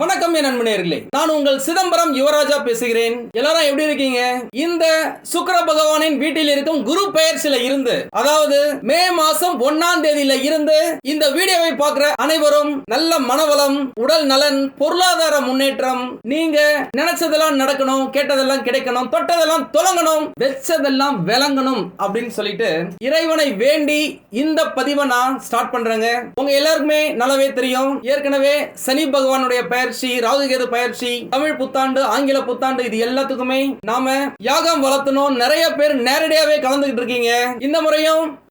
வணக்கம் என் நண்பனேர்களே நான் உங்கள் சிதம்பரம் யுவராஜா பேசுகிறேன். எல்லாரும் எப்படி இருக்கீங்க? இந்த சுக்கர பகவானின் வீட்டில் இருக்கும் குரு பெயர்ச்சியில இருந்து அதாவது மே மாசம் ஒன்னாம் தேதியில இருந்து இந்த வீடியோவை பார்க்கிற அனைவரும் நல்ல மனவளம் உடல் நலன் பொருளாதார முன்னேற்றம் நீங்க நினைச்சதெல்லாம் நடக்கணும் கேட்டதெல்லாம் கிடைக்கணும் தொட்டதெல்லாம் தொடங்கணும் வெச்சதெல்லாம் விளங்கணும் அப்படின்னு சொல்லிட்டு இறைவனை வேண்டி இந்த பதிவை நான் ஸ்டார்ட் பண்றேங்க. உங்க எல்லாருக்குமே நல்லாவே தெரியும். ஏற்கனவே சனி பகவானுடைய பயிற்சி ராகுகேது பயிற்சி தமிழ் புத்தாண்டு ஆங்கில புத்தாண்டு இது எல்லாத்துக்குமே நாம யாகம் வளர்த்தணும். நிறைய பேர் நேரடியாவே கலந்துகிட்டு இருக்கீங்க. இந்த முறையும்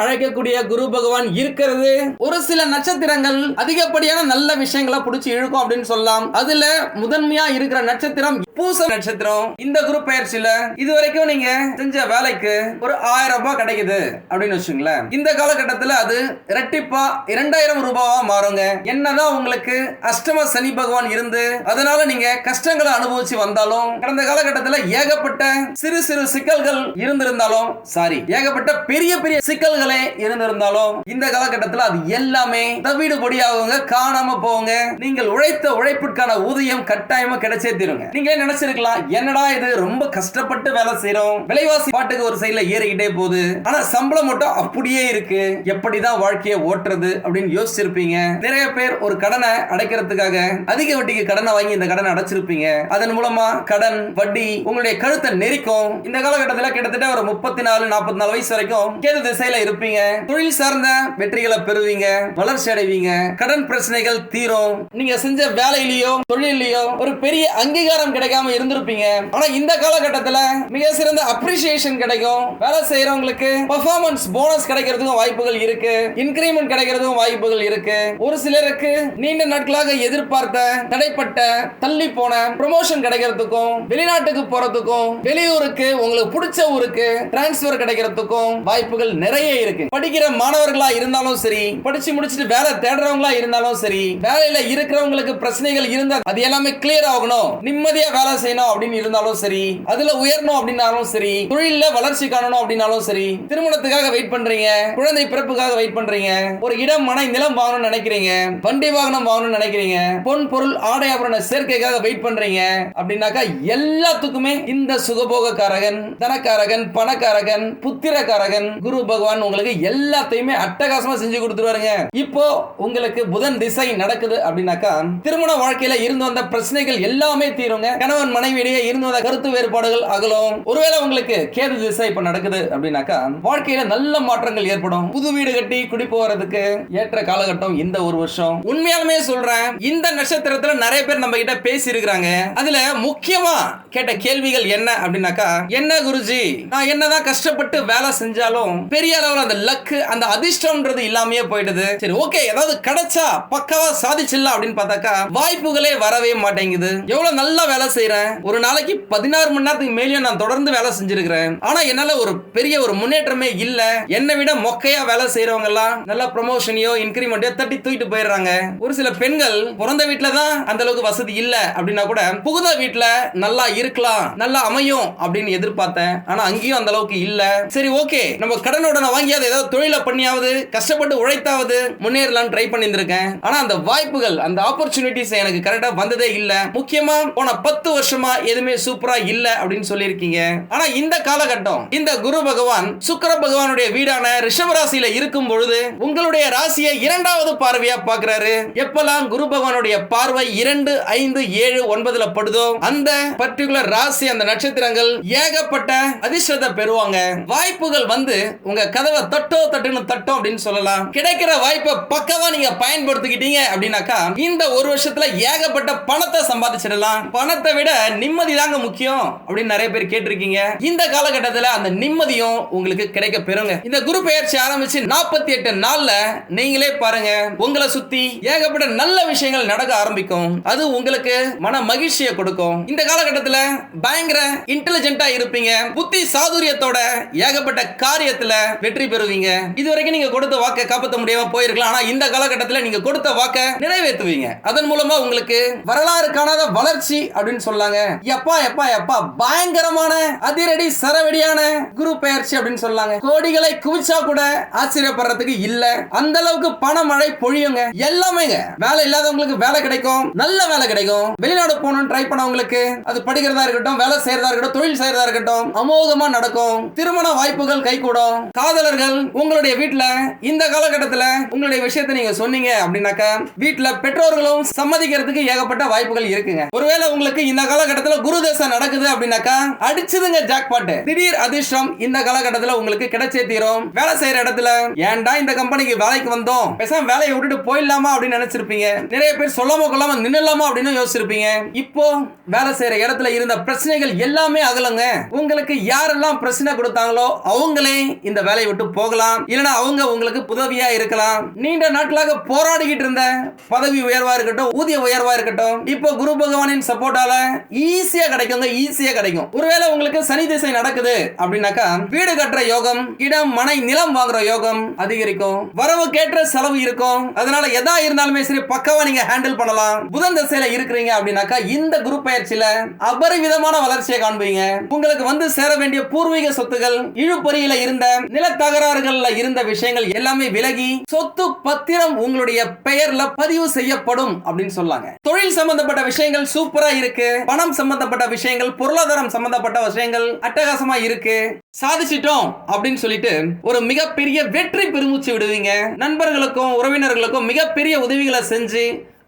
அழைக்கக்கூடிய குரு பகவான் இருக்கிறது. ஒரு சில நட்சத்திரங்கள் அதிகப்படியான நல்ல விஷயங்களை பிடிச்சி இழுக்கும் அப்படின்னு சொல்லலாம். அதுல முதன்மையா இருக்கிற நட்சத்திரம் பூச நட்சத்திரம். இந்த குரு பயிற்சியில இது வரைக்கும் நீங்க செஞ்ச வேலைக்கு ஒரு ஆயிரம் ரூபாய் கிடைக்குது அப்படின்னு வச்சுங்களேன் இந்த காலகட்டத்தில் அது இரட்டிப்பா இரண்டாயிரம் ரூபாவா மாறுங்க. என்னதான் உங்களுக்கு அஷ்டம சனி பகவான் இருந்து அதனால நீங்க கஷ்டங்களை அனுபவிச்சு வந்தாலும் கடந்த காலகட்டத்தில் ஏகப்பட்ட சிறு சிறு சிக்கல்கள் இருந்திருந்தாலும் சாரி ஏகப்பட்ட பெரிய பெரிய சிக்கல் சிக்கல்களே இருந்திருந்தாலும் இந்த காலகட்டத்தில் அது எல்லாமே தவிடு பொடியாகுங்க காணாம போங்க நீங்கள் உழைத்த உழைப்பிற்கான ஊதியம் கட்டாயமா கிடைச்சே தீருங்க. நீங்களே நினைச்சிருக்கலாம்? என்னடா இது? ரொம்ப கஷ்டப்பட்டு வேலை செய்யறோம் விலைவாசி பாட்டுக்கு ஒரு சைடுல ஏறிக்கிட்டே போகுது. ஆனா சம்பளம் மட்டும் அப்படியே இருக்கு. எப்படிதான் வாழ்க்கையை ஓட்டுறது அப்படின்னு யோசிச்சிருப்பீங்க. நிறைய பேர் ஒரு கடனை அடைக்கிறதுக்காக அதிக வட்டிக்கு கடனை வாங்கி இந்த கடனை அடைச்சிருப்பீங்க. அதன் மூலமா கடன் வட்டி உங்களுடைய கழுத்தை நெரிக்கும். இந்த காலகட்டத்தில் கிட்டத்தட்ட ஒரு முப்பத்தி நாலு நாற்பத்தி நாலு வயசு வரைக்கும் கேது திசையில இருப்பீங்க? தொழில் சார்ந்த வெற்றிகளை பெறுவீங்க வளர்ச்சி அடைவீங்க கடன் பிரச்சனைகள் தீரும். நீங்க செஞ்ச வேலையிலயோ தொழிலையோ ஒரு பெரிய அங்கீகாரம் கிடைக்காம இருந்திருப்பீங்க. ஆனா இந்த காலகட்டத்துல மிக சிறந்த அப்ரிசியேஷன் கிடைக்கும். வேலை செய்யறவங்களுக்கு பர்ஃபார்மன்ஸ் போனஸ் கிடைக்கிறதுக்கும் வாய்ப்புகள் இருக்கு. இன்கிரிமெண்ட் கிடைக்கிறதுக்கும் வாய்ப்புகள் இருக்கு. ஒரு சிலருக்கு நீண்ட நாட்களாக எதிர்பார்த்த தடைப்பட்ட தள்ளி போன ப்ரொமோஷன் கிடைக்கிறதுக்கும் வெளிநாட்டுக்கு போறதுக்கும் வெளியூருக்கு உங்களுக்கு பிடிச்ச ஊருக்கு டிரான்ஸ்பர் கிடைக்கிறதுக்கும் வாய்ப்புகள் நிறைய இருக்கு. படிக்கிற மாணவர்களா இருந்தாலும் சரி படிச்சு முடிச்சுட்டு வேலை தேடுறவங்களா இருந்தாலும் சரி வேலையில இருக்கிறவங்களுக்கு பிரச்சனைகள் இருந்தா அது எல்லாமே கிளியர் ஆகணும். நிம்மதியா வேலை செய்யணும் அப்படின்னு இருந்தாலும் சரி அதுல உயரணும் அப்படின்னாலும் சரி தொழில வளர்ச்சி காணணும் அப்படின்னாலும் சரி திருமணத்துக்காக வெயிட் பண்றீங்க குழந்தை பிறப்புக்காக வெயிட் பண்றீங்க ஒரு இடம் மனை நிலம் வாங்கணும்னு நினைக்கிறீங்க வண்டி வாகனம் வாங்கணும்னு நினைக்கிறீங்க பொன் பொருள் ஆடை ஆபரண சேர்க்கைக்காக வெயிட் பண்றீங்க அப்படின்னாக்கா எல்லாத்துக்குமே இந்த சுகபோகக்காரகன் தனக்காரகன் பணக்காரகன் புத்திரக்காரகன் குரு பகவான் உங்களுக்கு எல்லாத்தையுமே அட்டகாசமா செஞ்சு கொடுத்துருவாருங்க. இப்போ உங்களுக்கு புதன் திசை நடக்குது அப்படின்னாக்கா திருமண வாழ்க்கையில இருந்து வந்த பிரச்சனைகள் எல்லாமே தீருங்க. கணவன் மனைவியிடையே இருந்து வந்த கருத்து வேறுபாடுகள் அகலும். ஒருவேளை உங்களுக்கு கேது திசை இப்ப நடக்குது அப்படின்னாக்கா வாழ்க்கையில நல்ல மாற்றங்கள் ஏற்படும். புது வீடு கட்டி குடி போறதுக்கு ஏற்ற காலகட்டம் இந்த ஒரு வருஷம். உண்மையாலுமே சொல்றேன் இந்த நட்சத்திரத்துல நிறைய பேர் நம்ம கிட்ட பேசி இருக்கிறாங்க அதுல முக்கியமா கேட்ட கேள்விகள் என்ன அப்படின்னாக்கா என்ன குருஜி நான் என்னதான் கஷ்டப்பட்டு வேலை செஞ்சாலும் பெரிய அளவுல அந்த லக்கு அந்த அதிர்ஷ்டம்ன்றது இல்லாமயே போயிடுது. சரி ஓகே ஏதாவது கிடைச்சா பக்காவா சாதிச்சிடலாம் அப்படின்னு பார்த்தாக்கா வாய்ப்புகளே வரவே மாட்டேங்குது. எவ்வளவு நல்லா வேலை செய்யறேன் ஒரு நாளைக்கு பதினாறு மணி நேரத்துக்கு மேலேயும் நான் தொடர்ந்து வேலை செஞ்சிருக்கிறேன். ஆனா என்னால ஒரு பெரிய ஒரு முன்னேற்றமே இல்ல. என்னை விட மொக்கையா வேலை செய்யறவங்க எல்லாம் நல்ல ப்ரொமோஷனையோ இன்கிரிமெண்டையோ தட்டி தூக்கிட்டு போயிடுறாங்க. ஒரு சில பெண்கள் பிறந்த வீட்டுல தான் அந்த அளவுக்கு வசதி இல்ல அப்படின்னா கூட புகுந்த வீட்டுல நல்லா இருக்கலாம் நல்லா அமையும் அப்படின்னு எதிர்பார்த்தேன். ஆனா அங்கேயும் அந்த அளவுக்கு இல்ல. சரி ஓகே நம்ம கடனுடன வாங்கியாவது ஏதாவது தொழிலை பண்ணியாவது கஷ்டப்பட்டு உழைத்தாவது முன்னேறலாம்னு ட்ரை பண்ணியிருந்திருக்கேன். ஆனா அந்த வாய்ப்புகள் அந்த ஆப்பர்ச்சுனிட்டிஸ் எனக்கு கரெக்டா வந்ததே இல்ல. முக்கியமா போன பத்து வருஷமா எதுவுமே சூப்பரா இல்ல அப்படின்னு சொல்லியிருக்கீங்க. ஆனா இந்த காலகட்டம் இந்த குரு பகவான் சுக்கர பகவானுடைய வீடான ரிஷப ராசியில இருக்கும் பொழுது உங்களுடைய ராசியை இரண்டாவது பார்வையா பாக்குறாரு எப்பெல்லாம் குரு பகவானுடைய பார்வை இரண்டு ஐந்து ஏழு ஒன்பதுல படுதோ அந்த பர்டிகுலர் ராசி அந்த நட்சத்திரங்கள் ஏகப்பட்ட அதிர்ஷ்டத்தை பெறுவாங்க. வாய்ப்புகள் வந்து உங்க கதவை தட்டோ தட்டுன்னு தட்டோ அப்படின்னு சொல்லலாம். கிடைக்கிற வாய்ப்பை பக்கவா நீங்க பயன்படுத்திக்கிட்டீங்க அப்படின்னாக்கா இந்த ஒரு வருஷத்துல ஏகப்பட்ட பணத்தை சம்பாதிச்சிடலாம். பணத்தை விட நிம்மதி தாங்க முக்கியம் அப்படின்னு நிறைய பேர் கேட்டிருக்கீங்க. இந்த காலகட்டத்தில் அந்த நிம்மதியும் உங்களுக்கு கிடைக்க பெறுங்க. இந்த குரு பெயர்ச்சி ஆரம்பிச்சு நாற்பத்தி எட்டு நாள்ல நீங்களே பாருங்க உங்களை சுத்தி ஏகப்பட்ட நல்ல விஷயங்கள் நடக்க ஆரம்பிக்கும். அது உங்களுக்கு மன மகிழ்ச்சியை கொடுக்கும். இந்த காலகட்டத்தில் பயங்கர இன்டெலிஜென்ட்டா இருப்பீங்க. புத்தி சாதுரியத்தோட ஏகப்பட்ட காரியத்துல வெற்றி பெறுவீங்க. இதுவரைக்கும் நீங்க கொடுத்த வாக்கை காப்பாற்ற முடியாம போயிருக்கலாம். ஆனா இந்த காலகட்டத்தில் நீங்க கொடுத்த வாக்கை நிறைவேற்றுவீங்க. அதன் மூலமா உங்களுக்கு வரலாறு காணாத வளர்ச்சி அப்படின்னு சொல்லாங்க. எப்பா எப்பா எப்பா பயங்கரமான அதிரடி சரவெடியான குரு பெயர்ச்சி அப்படின்னு சொல்லாங்க. கோடிகளை குவிச்சா கூட ஆச்சரியப்படுறதுக்கு இல்ல. அந்த அளவுக்கு பணமழை பொழியுங்க. எல்லாமேங்க. வேலை இல்லாதவங்களுக்கு வேலை கிடைக்கும். நல்ல வேலை கிடைக்கும். வெளிநாடு போகணும்னு ட்ரை பண்ணவங்களுக்கு அது படிக்கிறதா இருக்கட்டும் வேலை செய்யறதா இருக்கட்டும் தொழில் செய்யறதா இருக்கட்டும் அமோகமா நடக்கும். திருமண வாய்ப்புகள் கைகூடும். காதலர்கள் உங்களுடைய வீட்டுல இந்த காலகட்டத்துல உங்களுடைய விஷயத்தை நீங்க சொன்னீங்க அப்படின்னாக்கா வீட்டுல பெற்றோர்களும் சம்மதிக்கிறதுக்கு ஏகப்பட்ட வாய்ப்புகள் இருக்குங்க. ஒருவேளை உங்களுக்கு இந்த காலகட்டத்துல குரு தசை நடக்குது அப்படின்னாக்கா அடிச்சதுங்க ஜாக்பாட் திடீர் அதிர்ஷ்டம் இந்த காலகட்டத்துல உங்களுக்கு கிடைச்சே தீரும். வேலை செய்யற இடத்துல ஏன்டா இந்த கம்பெனிக்கு வேலைக்கு வந்தோம்? பேசாம வேலையை விட்டுட்டு போயிடலாமா? அப்படின்னு நினைச்சிருப்பீங்க. நிறைய பேர் சொல்லாம கொள்ளாம நின்னலாமா அப்படின்னு யோசிச்சிருப்பீங்க. இப்போ வேலை செய்யற இடத்துல இருந்த பிரச்சனைகள் எல்லாமே அகலுங்க. உங்களுக்கு யாரெல்லாம் பிரச்சனை கொடுத்தாங்களோ அவங்களே இந்த வேலையை விட்டு போகலாம். இல்லைன்னா அவங்க உங்களுக்கு உதவியா இருக்கலாம். நீண்ட நாட்களாக போராடிக்கிட்டு இருந்த பதவி உயர்வா இருக்கட்டும் ஊதிய உயர்வா இருக்கட்டும் இப்போ குரு பகவானின் சப்போர்ட்டால ஈஸியா கிடைக்குங்க ஈஸியா கிடைக்கும். ஒருவேளை உங்களுக்கு சனி திசை நடக்குது அப்படின்னாக்கா வீடு கட்டுற யோகம் இடம் மனை நிலம் வாங்குற யோகம் அதிகரிக்கும். வரவு கேட்ட செலவு இருக்கும். அதனால எதா இருந்தாலுமே சரி பக்கவா நீங்க ஹேண்டில் பண்ணலாம். புதன் திசையில இருக்கிறீங்க அப்படின்னாக்கா இந்த குரு பயிற்சியில அபரிவிதமான வளர்ச்சியை காண்பீங்க. உங்களுக்கு வந்து சேர வேண்டிய பூர்வீக சொத்துகள் இழுபறியில இருந்த நில தகராறுகள்ல இருந்த விஷயங்கள் எல்லாமே விலகி சொத்து பத்திரம் உங்களுடைய பெயர்ல பதிவு செய்யப்படும் அப்படின்னு சொல்லாங்க. தொழில் சம்பந்தப்பட்ட விஷயங்கள் சூப்பரா இருக்கு. பணம் சம்பந்தப்பட்ட விஷயங்கள் பொருளாதாரம் சம்பந்தப்பட்ட விஷயங்கள் அட்டகாசமா இருக்கு. சாதிச்சிட்டோம் அப்படின்னு சொல்லிட்டு ஒரு மிகப்பெரிய வெற்றி பெருமூச்சு விடுவீங்க. நண்பர்களுக்கும் உறவினர்களுக்கும் மிகப்பெரிய உதவிகளை செஞ்சு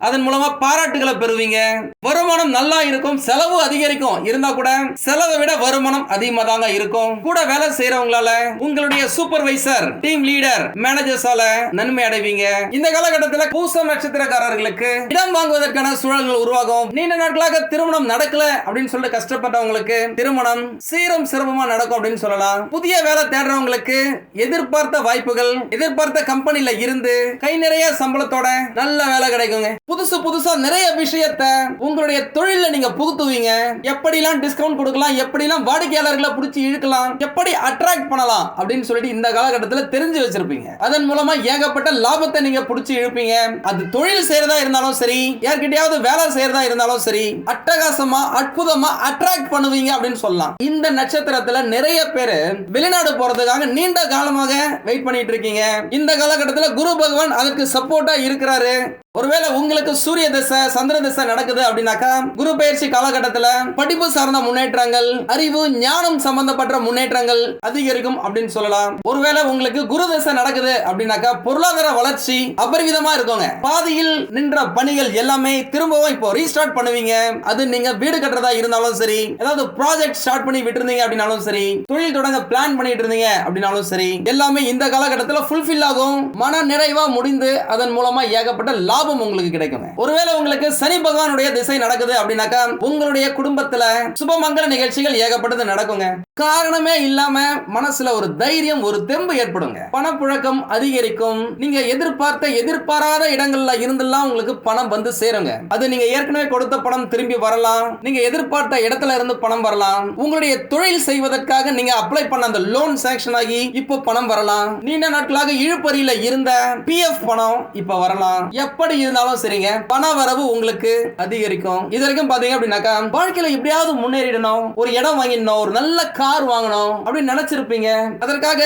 அதன் மூலமா பாராட்டுகளை பெறுவீங்க. வருமானம் நல்லா இருக்கும் செலவு அதிகரிக்கும். இருந்தா கூட செலவை விட வருமானம் அதிகமா தாங்க இருக்கும். கூட வேலை செய்யறவங்களால உங்களுடைய சூப்பர்வைசர் டீம் லீடர் மேனேஜர்ஸால நன்மை அடைவீங்க. இந்த காலகட்டத்தில் பூச நட்சத்திரக்காரர்களுக்கு இடம் வாங்குவதற்கான சூழல்கள் உருவாகும். நீண்ட நாட்களாக திருமணம் நடக்கல அப்படின்னு சொல்லிட்டு கஷ்டப்பட்டவங்களுக்கு திருமணம் சீரம் சிரமமா நடக்கும் அப்படின்னு சொல்லலாம். புதிய வேலை தேடுறவங்களுக்கு எதிர்பார்த்த வாய்ப்புகள் எதிர்பார்த்த கம்பெனில இருந்து கை நிறைய சம்பளத்தோட நல்ல வேலை கிடைக்குங்க. புதுசு புதுசா நிறைய விஷயத்த உங்களுடைய தொழில நீங்க புகுத்துவீங்க. எப்படிலாம் டிஸ்கவுண்ட் கொடுக்கலாம் எப்படிலாம் வாடிக்கையாளர்களை பிடிச்சி இழுக்கலாம் எப்படி அட்ராக்ட் பண்ணலாம் அப்படின்னு சொல்லிட்டு இந்த காலகட்டத்தில் தெரிஞ்சு வச்சிருப்பீங்க. அதன் மூலமா ஏகப்பட்ட லாபத்தை நீங்க பிடிச்சி இழுப்பீங்க. அது தொழில் செய்யறதா இருந்தாலும் சரி யார்கிட்டயாவது வேலை செய்யறதா இருந்தாலும் சரி அட்டகாசமா அற்புதமா அட்ராக்ட் பண்ணுவீங்க அப்படின்னு சொல்லலாம். இந்த நட்சத்திரத்துல நிறைய பேர் வெளிநாடு போறதுக்காக நீண்ட காலமாக வெயிட் பண்ணிட்டு இருக்கீங்க. இந்த காலகட்டத்தில் குரு பகவான் அதற்கு சப்போர்ட்டா இருக்கிறாரு. ஒருவேளை உங்களுக்கு சூரிய திசை சந்திர திசை நடக்குது அப்படின்னாக்கா குரு பயிற்சி காலகட்டத்தில் படிப்பு சார்ந்த முன்னேற்றங்கள் அறிவு ஞானம் சம்பந்தப்பட்ட முன்னேற்றங்கள் அதிகரிக்கும் அப்படின்னு சொல்லலாம். ஒருவேளை உங்களுக்கு குரு திசை நடக்குது அப்படின்னாக்கா பொருளாதார வளர்ச்சி அபரிவிதமா இருக்குங்க. பாதியில் நின்ற பணிகள் எல்லாமே திரும்பவும் இப்போ ரீஸ்டார்ட் பண்ணுவீங்க. அது நீங்க வீடு கட்டுறதா இருந்தாலும் சரி ஏதாவது ப்ராஜெக்ட் ஸ்டார்ட் பண்ணி விட்டுருந்தீங்க அப்படின்னாலும் சரி தொழில் தொடங்க பிளான் பண்ணிட்டு இருந்தீங்க அப்படின்னாலும் சரி எல்லாமே இந்த காலகட்டத்தில் ஃபுல்ஃபில் ஆகும். மன நிறைவா முடிந்து அதன் மூலமா ஏகப்பட்ட லாபம் உங்களுக்கு கிடைக்கும். ஒருவேளை உங்களுக்கு சனி பகவானுடைய திசை நடக்குது அப்படின்னாக்கா உங்களுடைய குடும்பத்துல சுபமங்கல நிகழ்ச்சிகள் ஏகப்பட்டது நடக்குங்க. காரணமே இல்லாம மனசுல ஒரு தைரியம் ஒரு தெம்பு ஏற்படுங்க. பணப்புழக்கம் அதிகரிக்கும். நீங்க எதிர்பார்த்த எதிர்பாராத இடங்கள்ல இருந்தெல்லாம் உங்களுக்கு பணம் வந்து சேருங்க. அது நீங்க ஏற்கனவே கொடுத்த பணம் திரும்பி வரலாம். நீங்க எதிர்பார்த்த இடத்துல இருந்து பணம் வரலாம். உங்களுடைய தொழில் செய்வதற்காக நீங்க அப்ளை பண்ண அந்த லோன் சாங்ஷன் ஆகி இப்போ பணம் வரலாம். நீண்ட நாட்களாக இழுப்பறியில இருந்த பிஎஃப் பணம் இப்ப வரலாம். எப்படி இருந்தாலும் சரிங்க. பண வரவு உங்களுக்கு அதிகரிக்கும். இது வரைக்கும் பாத்தீங்க அப்படின்னாக்கா வாழ்க்கையில எப்படியாவது முன்னேறிடணும். ஒரு இடம் வாங்கிடணும். ஒரு நல்ல கார் வாங்கணும் அப்படின்னு நினைச்சிருப்பீங்க. அதற்காக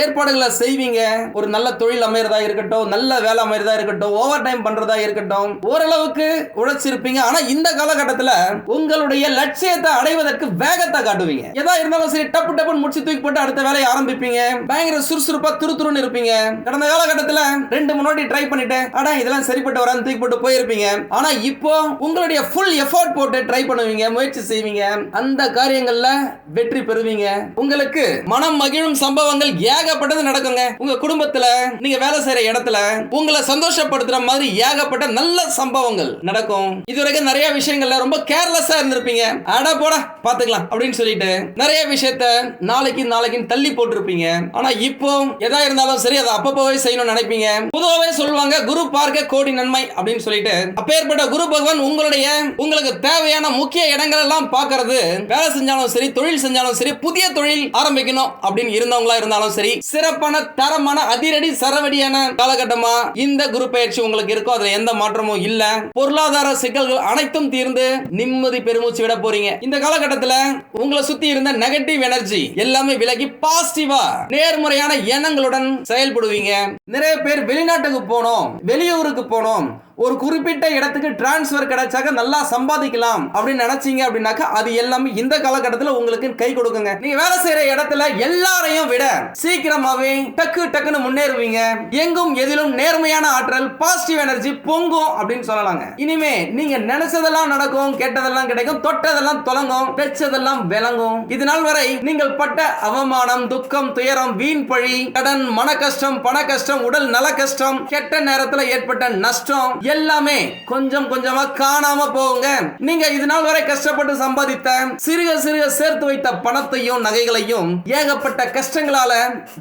ஏற்பாடுகளை செய்வீங்க. ஒரு நல்ல தொழில் அமையறதா இருக்கட்டும் நல்ல வேலை அமையறதா இருக்கட்டும் ஓவர் டைம் பண்றதா இருக்கட்டும் ஓரளவுக்கு உழைச்சிருப்பீங்க. ஆனா இந்த காலகட்டத்தில் உங்களுடைய லட்சியத்தை அடைவதற்கு வேகத்தை காட்டுவீங்க. எதா இருந்தாலும் சரி டப்பு டப்புன்னு முடிச்சு தூக்கி போட்டு அடுத்த வேலையை ஆரம்பிப்பீங்க. பயங்கர சுறுசுறுப்பா துருதுருன்னு இருப்பீங்க. கடந்த காலகட்டத்தில் ரெண்டு முன்னாடி ட்ரை பண்ணிட்டு ஆனா இதெல்லாம் சரிப்பட்டு வரான்னு தூக்கி போட்டு போயிருப்பீங்க. ஆனா இப்போ உங்களுடைய ஃபுல் எஃபோர்ட் போட்டு ட்ரை பண்ணுவீங்க முயற்சி செய்வீங்க. அந்த காரியங்கள்ல வெற்றி பெறுவீங்க உங்களுக்கு மனம் மகிழும் சம்பவங்கள் ஏகப்பட்டது நடக்குங்க. உங்க குடும்பத்துல நீங்க வேலை செய்யற இடத்துல உங்களை சந்தோஷப்படுத்துற மாதிரி ஏகப்பட்ட நல்ல சம்பவங்கள் நடக்கும். இதுவரைக்கும் நிறைய விஷயங்கள்ல ரொம்ப கேர்லெஸ்ஸா இருந்திருப்பீங்க. அட போட பாத்துக்கலாம் அப்படின்னு சொல்லிட்டு நிறைய விஷயத்த நாளைக்கு நாளைக்கு தள்ளி போட்டிருப்பீங்க. ஆனா இப்போ எதா இருந்தாலும் சரி அதை அப்பப்போவே செய்யணும்னு நினைப்பீங்க. பொதுவாகவே சொல்லுவாங்க குரு பார்க்க கோடி நன்மை அப்படின்னு சொல்லிட்டு. அப்பேற்பட்ட குரு பகவான் உங்களுடைய உங்களுக்கு தேவையான முக்கிய இடங்கள் எல்லாம் பார்க்கறது. வேலை செஞ்சாலும் சரி தொழில் செஞ்சாலும் சரி புதிய தொழில் ஆரம்பிக்கணும் அப்படின்னு இருந்தவங்களா இருந்தாலும் சரி சிறப்பான தரமான அதிரடி சரவடியான காலகட்டமா இந்த குரு பயிற்சி உங்களுக்கு இருக்கும் அதுல எந்த மாற்றமும் இல்ல. பொருளாதார சிக்கல்கள் அனைத்தும் தீர்ந்து நிம்மதி பெருமூச்சு விட போறீங்க. இந்த காலகட்டத்துல உங்களை சுத்தி இருந்த நெகட்டிவ் எனர்ஜி எல்லாமே விலகி பாசிட்டிவா நேர்முறையான எண்ணங்களுடன் செயல்படுவீங்க. நிறைய பேர் வெளிநாட்டுக்கு போனோம் வெளியூருக்கு போனோம். ஒரு குறிப்பிட்ட இடத்துக்கு டிரான்ஸ்ஃபர் கிடைச்சாக்க நல்லா சம்பாதிக்கலாம் அப்படின்னு நினைச்சீங்க அப்படின்னாக்கா அது எல்லாமே இந்த காலகட்டத்தில் உங்களுக்கு கை கொடுக்குங்க. நீங்க வேலை செய்யற இடத்துல எல்லாரையும் விட சீக்கிரமாவே டக்கு டக்குன்னு முன்னேறுவீங்க. எங்கும் எதிலும் நேர்மையான ஆற்றல் பாசிட்டிவ் எனர்ஜி பொங்கும் அப்படின்னு சொல்லலாங்க. இனிமே நீங்க நினைச்சதெல்லாம் நடக்கும் கேட்டதெல்லாம் கிடைக்கும் தொட்டதெல்லாம் தொலங்கும் பெற்றதெல்லாம் விளங்கும். இது நாள் வரை நீங்கள் பட்ட அவமானம் துக்கம் துயரம் வீண் பழி கடன் மன கஷ்டம் பண கஷ்டம் உடல் நல கஷ்டம் கெட்ட நேரத்தில் ஏற்பட்ட நஷ்டம் எல்லாமே கொஞ்சம் கொஞ்சமா காணாம போகுங்க. நீங்க இது நாள் வரை கஷ்டப்பட்டு சம்பாதித்த சிறுக சிறுக சேர்த்து வைத்த பணத்தையும் நகைகளையும் ஏகப்பட்ட கஷ்டங்களால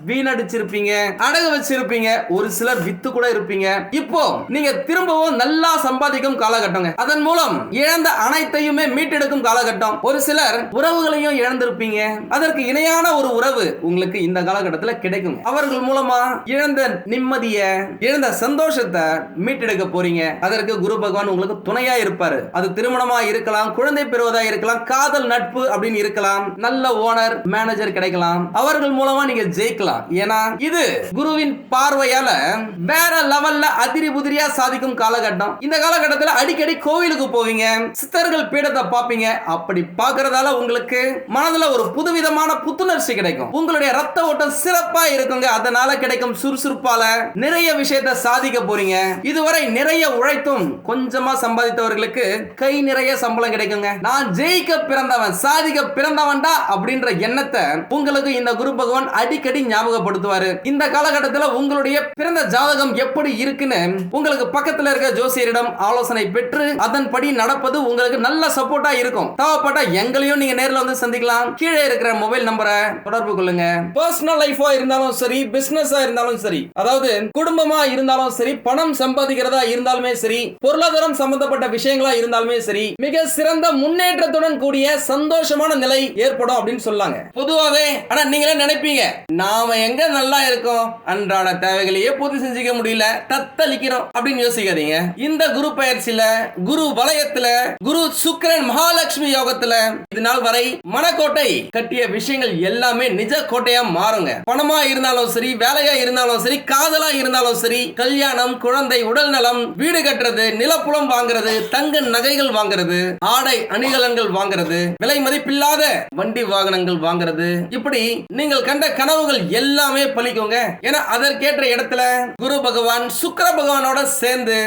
வீணடிச்சிருப்பீங்க அடகு வச்சிருப்பீங்க ஒரு சிலர் வித்து கூட இருப்பீங்க. இப்போ நீங்க திரும்பவும் நல்லா சம்பாதிக்கும் காலகட்டங்க. அதன் மூலம் இழந்த அனைத்தையுமே மீட்டெடுக்கும் காலகட்டம். ஒரு சிலர் உறவுகளையும் இழந்திருப்பீங்க. அதற்கு இணையான ஒரு உறவு உங்களுக்கு இந்த காலகட்டத்தில் கிடைக்கும். அவர்கள் மூலமா இழந்த நிம்மதிய இழந்த சந்தோஷத்தை மீட்டெடுக்க போறீங்க. அதற்கு குரு பகவான் உங்களுக்கு துணையா இருப்பாரு. அது திருமணமா இருக்கலாம் குழந்தை பெறுவதா இருக்கலாம் காதல் நட்பு அப்படின்னு இருக்கலாம். நல்ல ஓனர் மேனேஜர் கிடைக்கலாம். அவர்கள் மூலமா நீங்க ஜெயிக்கலாம். ஏன்னா இது குருவின் பார்வையால வேற லெவல்ல அதிரி புதிரியா சாதிக்கும் காலகட்டம். இந்த காலகட்டத்துல அடிக்கடி கோவிலுக்கு போவீங்க. சித்தர்கள் பீடத்தை பார்ப்பீங்க. அப்படி பாக்குறதால உங்களுக்கு மனதுல ஒரு புதுவிதமான புத்துணர்ச்சி கிடைக்கும். உங்களுடைய ரத்த ஓட்டம் சிறப்பா இருக்குங்க. அதனால கிடைக்கும் சுறுசுறுப்பால நிறைய விஷயத்தை சாதிக்க போறீங்க. இதுவரை நிறைய உழைத்தும் கொஞ்சமா சம்பாதித்தவர்களுக்கு கை நிறைய சம்பளம் கிடைக்குங்க. நான் ஜெயிக்க பிறந்தவன் சாதிக்க பிறந்தவன்டா அப்படின்ற எண்ணத்தை உங்களுக்கு இந்த குரு பகவான் அடிக்கடி ஞாபகப்படுத்துவாரு. இந்த காலகட்டத்தில் உங்களுடைய பிறந்த ஜாதகம் எப்படி இருக்குன்னு உங்களுக்கு பக்கத்துல இருக்க ஜோசியரிடம் ஆலோசனை பெற்று அதன்படி நடப்பது உங்களுக்கு நல்ல சப்போர்ட்டா இருக்கும். தேவைப்பட்ட எங்களையும் நீங்க நேர்ல வந்து சந்திக்கலாம். கீழே இருக்கிற மொபைல் நம்பரை தொடர்பு கொள்ளுங்க. பர்சனல் லைஃபா இருந்தாலும் சரி பிசினஸா இருந்தாலும் சரி அதாவது குடும்பமா இருந்தாலும் சரி பணம் சம்பாதிக்கிறதா இருந்தாலும் சரி பொருளாதாரம் சம்பந்தப்பட்ட விஷயங்களா இருந்தாலுமே சரி மிக சிறந்த முன்னேற்றத்துடன் கூடிய சந்தோஷமான நிலை ஏற்படும் அப்படின்னு சொல்லாங்க. பொதுவாகவே ஆனா நீங்களே நினைப்பீங்க நாம எங்க நல்லா இருக்கோம்? அன்றாட தேவைகளையே பூர்த்தி செஞ்சுக்க முடியல தத்தளிக்கிறோம் அப்படின்னு யோசிக்காதீங்க. இந்த குரு பயிற்சியில குரு வலயத்துல குரு சுக்கரன் மகாலட்சுமி யோகத்துல இது நாள் வரை மனக்கோட்டை கட்டிய விஷயங்கள் எல்லாமே நிஜ கோட்டையா மாறுங்க. பணமா இருந்தாலும் சரி வேலையா இருந்தாலும் சரி காதலா இருந்தாலும் சரி கல்யாணம் குழந்தை உடல் நலம் வீடு கட்டுறது நிலப்புலம் வாங்குறது தங்க நகைகள் வாங்குறது ஆடை அணிகலன்கள் வாங்குறது விலை மதிப்பில்லாத வண்டி வாகனங்கள் வாங்குறது. இப்படி நீங்கள் கண்ட கனவுகள் எல்லாமே பலிக்குங்க ஏன்னா அதற்கேற்ற இடத்துல குரு பகவான் சுக்கர பகவானோட சேர்ந்து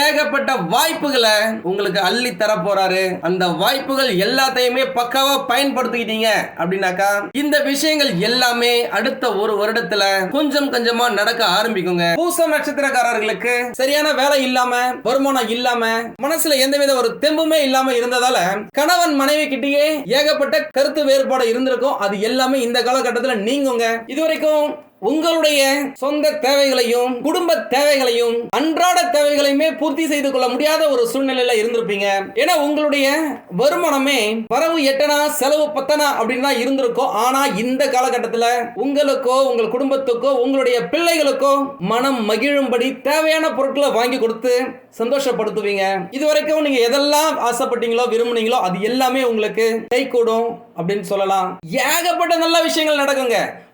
ஏகப்பட்ட வாய்ப்புகளை உங்களுக்கு அள்ளி தர போறாரு அந்த வாய்ப்புகள் எல்லாத்தையுமே பக்காவா பயன்படுத்திக்கிட்டீங்க அப்படின்னாக்கா இந்த விஷயங்கள் எல்லாமே அடுத்த ஒரு வருடத்துல கொஞ்சம் கொஞ்சமா நடக்க ஆரம்பிக்குங்க. பூச நட்சத்திரக்காரர்களுக்கு சரியான வேலை இல்ல இல்லாம வருமானம் இல்லாம மனசுல எந்தவித ஒரு தெம்புமே இல்லாம இருந்ததால கணவன் மனைவி கிட்டேயே ஏகப்பட்ட கருத்து வேறுபாடு இருந்திருக்கும். அது எல்லாமே இந்த காலகட்டத்தில் நீங்குங்க. இதுவரைக்கும் உங்களுடைய சொந்த தேவைகளையும் குடும்ப தேவைகளையும் அன்றாட தேவைகளையுமே பூர்த்தி செய்து கொள்ள முடியாத ஒரு சூழ்நிலையில இருந்திருப்பீங்க. ஏன்னா உங்களுடைய வருமானமே வரவு எட்டனா செலவு பத்தனா அப்படின்னு தான் இருந்திருக்கும் ஆனா இந்த காலகட்டத்தில் உங்களுக்கோ உங்கள் குடும்பத்துக்கோ உங்களுடைய பிள்ளைகளுக்கோ மனம் மகிழும்படி தேவையான பொருட்களை வாங்கி கொடுத்து சந்தோஷப்படுத்துவீங்க. இதுவரைக்கும் நீங்க எதெல்லாம் ஆசைப்பட்டீங்களோ விரும்புனீங்களோ அது எல்லாமே உங்களுக்கு கை கூடும் அப்படின்னு சொல்லலாம். ஏகப்பட்ட நல்ல விஷயங்கள் நடக்குங்க.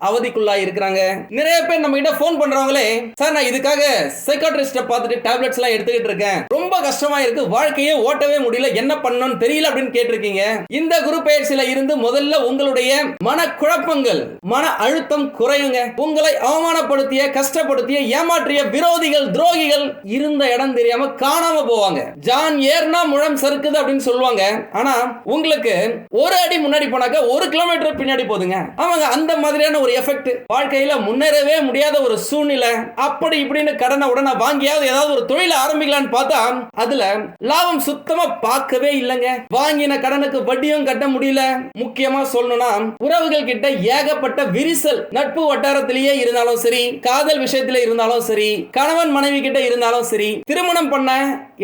அவதிக்குள்ளா இருக்கிறாங்க. நிறைய பேர் நம்ம கிட்ட போன் பண்றவங்களே சார் நான் இதுக்காக சைக்காட்ரிஸ்ட பார்த்துட்டு டேப்லெட்ஸ் எல்லாம் எடுத்துக்கிட்டு இருக்கேன். ரொம்ப கஷ்டமா இருக்கு. வாழ்க்கையே ஓட்டவே முடியல. என்ன பண்ணணும்னு தெரியல அப்படின்னு கேட்டிருக்கீங்க. இந்த குரு பயிற்சியில இருந்து முதல்ல உங்களுடைய மன குழப்பங்கள் மன அழுத்தம் குறையுங்க. உங்களை அவமானப்படுத்திய கஷ்டப்படுத்திய ஏமாற்றிய விரோதிகள் துரோகிகள் இருந்த இடம் தெரியாம காணாம போவாங்க. ஜான் ஏர்னா முழம் சறுக்குது அப்படின்னு சொல்லுவாங்க. ஆனா உங்களுக்கு ஒரு அடி முன்னாடி போனாக்க ஒரு கிலோமீட்டர் பின்னாடி போதுங்க. அவங்க அந்த மாதிரியான ஒரு எஃபெக்ட் வாழ்க்கையில முன்னேறவே முடியாத ஒரு சூழ்நிலை. அப்படி இப்படின்னு கடனை உடனே வாங்கியாவது ஏதாவது ஒரு தொழில ஆரம்பிக்கலாம்னு பார்த்தா அதுல லாபம் சுத்தமா பார்க்கவே இல்லைங்க. வாங்கின கடனுக்கு வட்டியும் கட்ட முடியல. முக்கியமா சொல்லணும்னா உறவுகள் கிட்ட ஏகப்பட்ட விரிசல் நட்பு வட்டாரத்திலேயே இருந்தாலும் சரி காதல் விஷயத்துல இருந்தாலும் சரி கணவன் மனைவி கிட்ட இருந்தாலும் சரி திருமணம் பண்ண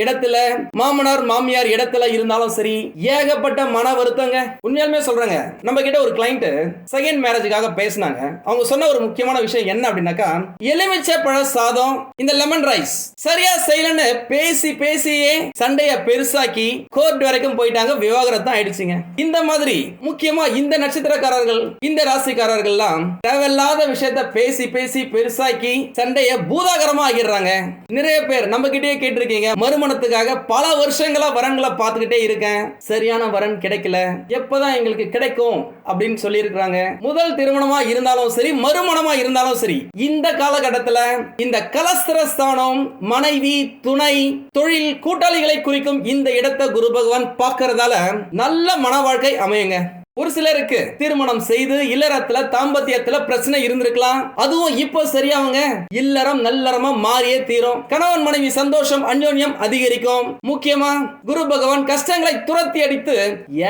இடத்துல மாமனார் மாமியார் இடத்துல இருந்தாலும் சரி ஏகப்பட்ட மன வருத்தங்க. உண்மையாலுமே சொல்றேங்க நம்ம கிட்ட ஒரு கிளைண்ட் செகண்ட் மேரேஜுக்காக பேசினாங்க. அவங்க சொன்ன ஒரு முக்கியமான விஷயம் என்ன அப்படின்னாக்கா எலுமிச்சை பழ சாதம் இந்த லெமன் ரைஸ் சரியா செய்யலன்னு பேசி பேசியே சண்டைய பெருசாக்கி கோர்ட் வரைக்கும் போயிட்டாங்க. விவாகரத்து ஆயிடுச்சுங்க. இந்த மாதிரி முக்கியமா இந்த நட்சத்திரக்காரர்கள் இந்த ராசிக்காரர்கள்லாம் தேவையில்லாத விஷயத்த பேசி பேசி பெருசாக்கி சண்டைய பூதாகரமா ஆகிடுறாங்க. நிறைய பேர் நம்ம கிட்டே கேட்டிருக்கீங்க. மறுமணத்துக்காக பல வருஷங்களா வரன்களை பார்த்துக்கிட்டே இருக்கேன். சரியான வரன் கிடைக்கல. எப்பதான் எங்களுக்கு கிடைக்கும் அப்படின்னு சொல்லி இருக்கிறாங்க முதல் திருமணமா இருந்தாலும் சரி மறுமணமா இருந்தாலும் சரி இந்த காலகட்டத்துல இந்த கலஸ்திரஸ்தானம் மனைவி துணை தொழில் கூட்டாளிகளை குறிக்கும் இந்த இடத்தை குரு பகவான் பார்க்கறதால நல்ல மன வாழ்க்கை அமையுங்க. ஒரு சிலருக்கு திருமணம் செய்து இல்லறத்துல தாம்பத்தியத்துல பிரச்சனை இருந்திருக்கலாம். அதுவும் இப்போ சரியாவுங்க இல்லறம் நல்லறமா மாறியே தீரும். கணவன் மனைவி சந்தோஷம் அந்யோன்யம் அதிகரிக்கும். முக்கியமா குரு பகவான் கஷ்டங்களை துரத்தி அடித்து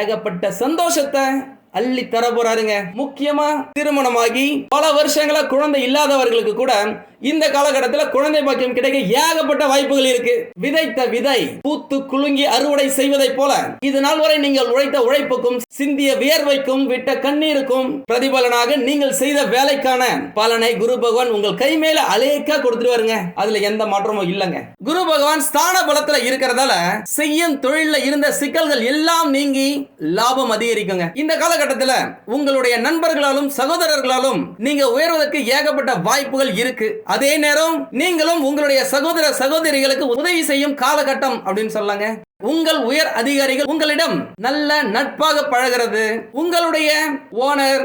ஏகப்பட்ட சந்தோஷத்தை அள்ளி தர போறாருங்க முக்கியமா திருமணமாகி பல வருஷங்களா குழந்தை இல்லாதவர்களுக்கு கூட இந்த காலகட்டத்தில் குழந்தை பாக்கியம் கிடைக்க ஏகப்பட்ட வாய்ப்புகள் இருக்கு. விதைத்த விதை பூத்து குலுங்கி அறுவடை செய்வதை போல இது நாள் வரை நீங்கள் உழைத்த உழைப்புக்கும் சிந்திய வியர்வைக்கும் விட்ட கண்ணீருக்கும் பிரதிபலனாக நீங்கள் செய்த வேலைக்கான பலனை குரு பகவான் உங்கள் கை மேல அலேக்கா கொடுத்துருவாருங்க. அதுல எந்த மாற்றமும் இல்லைங்க. குரு பகவான் ஸ்தான பலத்துல இருக்கிறதால செய்யும் தொழில்ல இருந்த சிக்கல்கள் எல்லாம் நீங்கி லாபம் அதிகரிக்குங்க. இந்த காலகட்டத்தில் உங்களுடைய நண்பர்களாலும் சகோதரர்களாலும் நீங்க உயர்வதற்கு ஏகப்பட்ட வாய்ப்புகள் இருக்கு. அதே நேரம் நீங்களும் உங்களுடைய சகோதர சகோதரிகளுக்கு உதவி செய்யும் காலகட்டம் அப்படின்னு சொல்லாங்க. உங்கள் உயர் அதிகாரிகள் உங்களிடம் நல்ல நட்பாக பழகிறது உங்களுடைய ஓனர்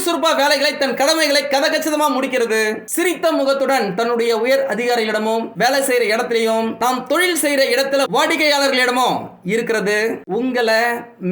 சுறுசுறுப்பா வேலைகளை தன் கடமைகளை கதகச்சிதமா முடிக்கிறது. சிரித்த முகத்துடன் தன்னுடைய உயர் அதிகாரிகளிடமும் வேலை செய்யற இடத்திலையும் தாம் தொழில் செய்யற இடத்துல வாடிக்கையாளர்களிடமும் இருக்கிறது. உங்களை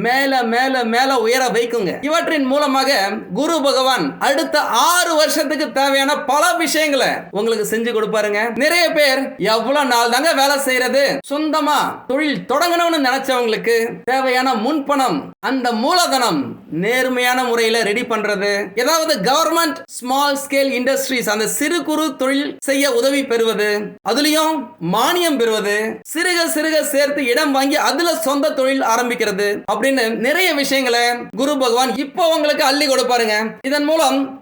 மேல மேல மேல உயர வைக்குங்க. இவற்றின் மூலமாக குரு பகவான் அடுத்த ஆறு வருஷத்துக்கு தேவையான பல விஷயங்களை உங்களுக்கு செஞ்சு கொடுப்பாருங்க. நிறைய பேர் எவ்வளவு நாள் தாங்க வேலை செய்யறது? சொந்தமா தொழில் தொடங்கணும்னு நினைச்சவங்களுக்கு தேவையான முன்பணம் அந்த மூலதனம் நேர்மையான முறையில ரெடி பண்றது. ஏதாவது கவர்மெண்ட் ஸ்மால் ஸ்கேல் இண்டஸ்ட்ரீஸ் அந்த சிறு குறு தொழில் செய்ய உதவி பெறுவது அதுலயும் மானியம் பெறுவது சிறுக சிறுக சேர்த்து இடம் வாங்கி அதுல சொந்த தொழில் ஆரம்பிக்கிறது அப்படின்னு நிறைய விஷயங்களை குரு பகவான் இப்போ உங்களுக்கு அள்ளி கொடுப்பாருங்க. இதன் மூலம்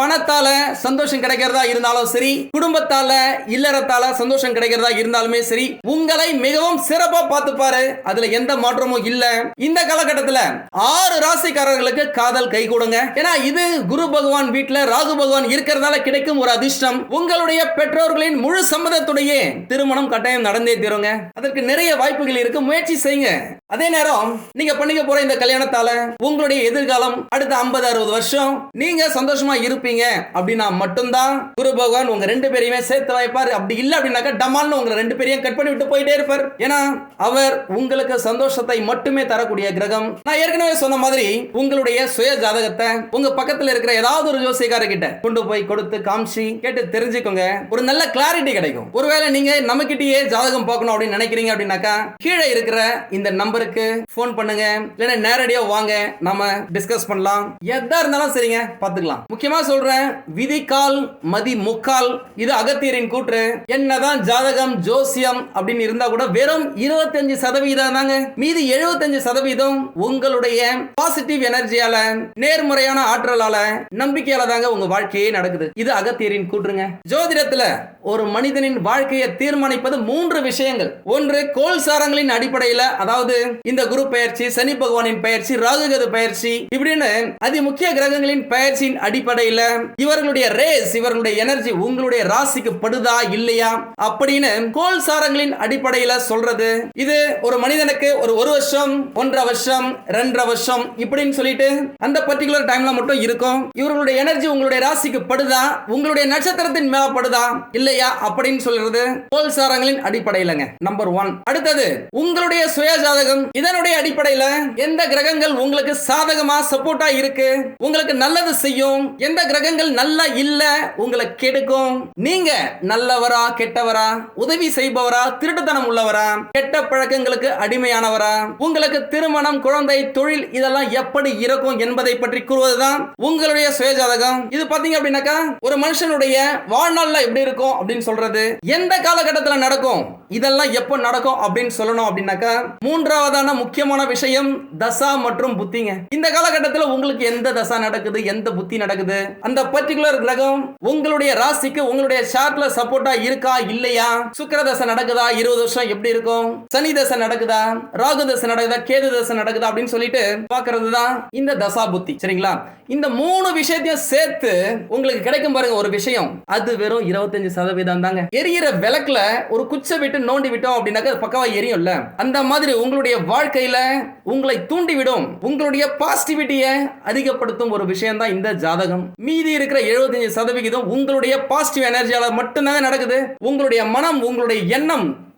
பணத்தால சந்தோஷம் கிடைக்கிறதா இருந்தாலும் சரி குடும்பத்தால இல்லறத்தால சந்தோஷம் கிடைக்கிறதா இருந்தாலுமே சரி உங்களை மிகவும் சிறப்பா பார்த்துப்பாரு. அதுல எந்த மாற்றமும் இல்ல. இந்த காலகட்டத்துல ஆறு ராசிக்காரர்களுக்கு காதல் கை கொடுங்க. ஏன்னா இது குரு பகவான் வீட்டுல ராகு பகவான் இருக்கிறதால கிடைக்கும் ஒரு அதிர்ஷ்டம். உங்களுடைய பெற்றோர்களின் முழு சம்மதத்துடைய திருமணம் கட்டாயம் நடந்தே தீருங்க. அதற்கு நிறைய வாய்ப்புகள் இருக்கு. முயற்சி செய்யுங்க. அதே நேரம் நீங்க பண்ணிக்க போற இந்த கல்யாணத்தால உங்களுடைய எதிர்காலம் அடுத்த ஐம்பது அறுபது வருஷம் நீங்க சந்தோஷமா இருப்பீங்க. அப்படின்னா மட்டும்தான் குரு பகவான் உங்க ரெண்டு பேரையுமே சேர்த்து வைப்பார். அப்படி இல்ல அப்படின்னாக்கா டமால்னு உங்க ரெண்டு பேரையும் கட் பண்ணி விட்டு போயிட்டே இருப்பார். ஏன்னா அவர் உங்களுக்கு சந்தோஷத்தை மட்டுமே தரக்கூடிய கிரகம். நான் ஏற்கனவே சொன்ன மாதிரி உங்களுடைய சுய ஜாதகத்தை உங்க பக்கத்துல இருக்கிற ஏதாவது ஒரு ஜோசியக்கார கிட்ட கொண்டு போய் கொடுத்து காமிச்சு கேட்டு தெரிஞ்சுக்கோங்க. ஒரு நல்ல கிளாரிட்டி கிடைக்கும். ஒருவேளை நீங்க நம்ம கிட்டயே ஜாதகம் பார்க்கணும் அப்படின்னு நினைக்கிறீங்க அப்படின்னாக்கா கீழே இருக்கிற இந்த நம்பருக்கு போன் பண்ணுங்க. இல்லைன்னா நேரடியா வாங்க. நம்ம டிஸ்கஸ் பண்ணலாம். எதா இருந்தாலும் சரிங்க பாத்துக்கலாம் முக்கியமா சொல்றேன் விதிக்கால் மதி முக்கால் இது அகத்தியரின் கூற்று. என்னதான் ஜாதகம் ஜோசியம் அப்படின்னு இருந்தா கூட வெறும் இருபத்தஞ்சு சதவீதம் தாங்க. மீதி 75% சதவீதம் உங்களுடைய பாசிட்டிவ் எனர்ஜியால நேர்மறையான ஆற்றலால நம்பிக்கையால தாங்க உங்க வாழ்க்கையே நடக்குது. இது அகத்தியரின் கூற்றுங்க. ஜோதிடத்துல ஒரு மனிதனின் வாழ்க்கையை தீர்மானிப்பது மூன்று விஷயங்கள். ஒன்று கோல் சாரங்களின் அடிப்படையில அதாவது இந்த குரு பயிற்சி சனி பகவானின் பயிற்சி ராகுகது பயிற்சி இப்படின்னு அதி முக்கிய கிரகங்களின் பயிற்சியின் அடிப்படையில இவர்களுடைய ரேஸ் இவர்களுடைய எனர்ஜி உங்களுடைய ராசிக்கு படுதா இல்லையா? அப்படின்னு கோல் சாரங்களின் அடிப்படையில சொல்றது. இது ஒரு மனிதனுக்கு ஒரு ஒரு வருஷம் ஒன்றரை வருஷம் ரெண்டரை வருஷம் இப்படின்னு சொல்லிட்டு அந்த பர்டிகுலர் டைம்ல மட்டும் இருக்கும். இவர்களுடைய எனர்ஜி உங்களுடைய ராசிக்கு படுதா? உங்களுடைய நட்சத்திரத்தின் மேல படுதா இல்லையா? அப்படின்னு சொல்றது கோல் சாரங்களின் அடிப்படையிலங்க. நம்பர் ஒன் அடுத்தது உங்களுடைய சுய ஜாதகம் இதனுடைய அடிப்படையில எந்த கிரகங்கள் உங்களுக்கு சாதகமா சப்போர்ட்டா இருக்கு? உங்களுக்கு நல்லது செய்யும். எந்த கிரகங்கள் நல்லா இல்ல உங்களை கெடுக்கும். நீங்க நல்லவரா கெட்டவரா உதவி செய்பவரா திருட்டுத்தனம் உள்ளவரா கெட்ட பழக்கங்களுக்கு அடிமையானவரா உங்களுக்கு திருமணம் குழந்தை தொழில் இதெல்லாம் எப்படி இருக்கும் என்பதை பற்றி கூறுவதுதான் உங்களுடைய சுயஜாதகம். இது பாத்தீங்க அப்படின்னாக்கா ஒரு மனுஷனுடைய வாழ்நாள்ல எப்படி இருக்கும் அப்படின்னு சொல்றது எந்த காலகட்டத்தில் நடக்கும் இதெல்லாம் எப்போ நடக்கும் அப்படின்னு சொல்லணும் அப்படின்னாக்கா மூன்றாவதான முக்கியமான விஷயம் தசா மற்றும் புத்திங்க. இந்த காலகட்டத்தில் உங்களுக்கு எந்த தசா நடக்குது எந்த புத்தி நடக்குது? அந்த பர்டிகுலர் கிரகம் உங்களுடைய ராசிக்கு உங்களுடைய சார்ட்ல சப்போர்ட்டா இருக்கா இல்லையா? சுக்கர தசை நடக்குதா? இருபது வருஷம் எப்படி இருக்கும்? சனி தசை நடக்குதா? ராகு தசை நடக்குதா? கேது தசை நடக்குதா அப்படின்னு சொல்லிட்டு பாக்குறது தான் இந்த தசா புத்தி சரிங்களா? இந்த மூணு விஷயத்தையும் சேர்த்து உங்களுக்கு கிடைக்கும் பாருங்க ஒரு விஷயம். அது வெறும் இருபத்தஞ்சு சதவீதம் தாங்க. எரியிற விளக்குல ஒரு குச்சை விட்டு நோண்டி விட்டோம் அப்படின்னாக்க பக்கவா எரியும்ல. அந்த மாதிரி உங்களுடைய வாழ்க்கையில உங்களை தூண்டிவிடும். உங்களுடைய பாசிட்டிவிட்டியை அதிகப்படுத்தும் ஒரு விஷயம் தான் இந்த ஜாதகம். மீதி இருக்கிற 75% சதவிகிதம் உங்களுடைய பாசிட்டிவ் எனர்ஜியால மட்டும்தாங்க நடக்குது. உங்களுடைய மனம் உங்களுடைய எண்ணம்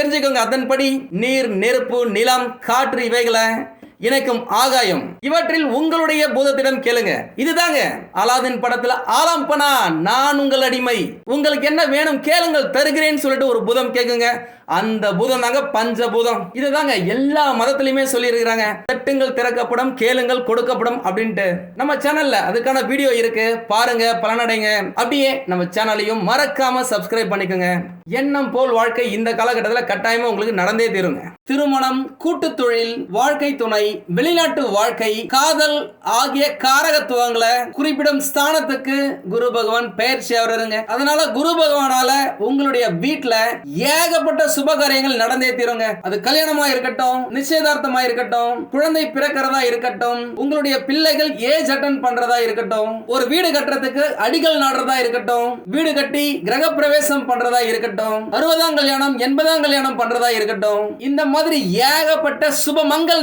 தெரிஞ்சுக்கோங்க அதன்படி நீர் நெருப்பு நிலம் காற்று இவைகளை இணைக்கும் ஆகாயம். இவற்றில் உங்களுடைய பூதத்திடம் கேளுங்க. இதுதாங்க அலாதின் படத்துல ஆலாம்பனா நான் உங்கள் அடிமை. உங்களுக்கு என்ன வேணும் கேளுங்கள் தருகிறேன்னு சொல்லிட்டு ஒரு பூதம் கேக்குங்க. அந்த பூதம் தாங்க பஞ்சபூதம். இதுதாங்க எல்லா மதத்திலையுமே சொல்லியிருக்கிறாங்க. தட்டுங்கள் திறக்கப்படும் கேளுங்கள் கொடுக்கப்படும் அப்படின்ட்டு. நம்ம சேனல்ல அதுக்கான வீடியோ இருக்கு. பாருங்க பலனடைங்க. அப்படியே நம்ம சேனலையும் மறக்காம சப்ஸ்கிரைப் பண்ணிக்கோங்க. எண்ணம் போல் வாழ்க்கை இந்த காலகட்டத்தில் கட்டாயமா உங்களுக்கு நடந்தே தீருங்க. திருமணம் கூட்டு தொழில் வாழ்க்கை துணை வெளிநாட்டு வாழ்க்கை காதல் ஆகிய காரகத்துவங்களை குறிப்பிடும் ஸ்தானத்துக்கு குரு பகவான் பெயர்ச்சி அவருங்க அதனால குரு பகவானால உங்களுடைய வீட்டுல ஏகப்பட்ட சுப காரியங்கள் நடந்தே தீருங்க. அது கல்யாணமா இருக்கட்டும் நிச்சயதார்த்தமா இருக்கட்டும் குழந்தை பிறக்கிறதா இருக்கட்டும் உங்களுடைய பிள்ளைகள் ஏஜ் அட்டன் பண்றதா இருக்கட்டும் ஒரு வீடு கட்டுறதுக்கு அடிக்கல் நாடுறதா இருக்கட்டும் வீடு கட்டி கிரக பிரவேசம் பண்றதா இருக்கட்டும் அறுபதாம் கல்யாணம் எண்பதாம் கல்யாணம் பண்றதா இருக்கட்டும் இந்த மாதிரி ஏகப்பட்ட சுப மங்கல்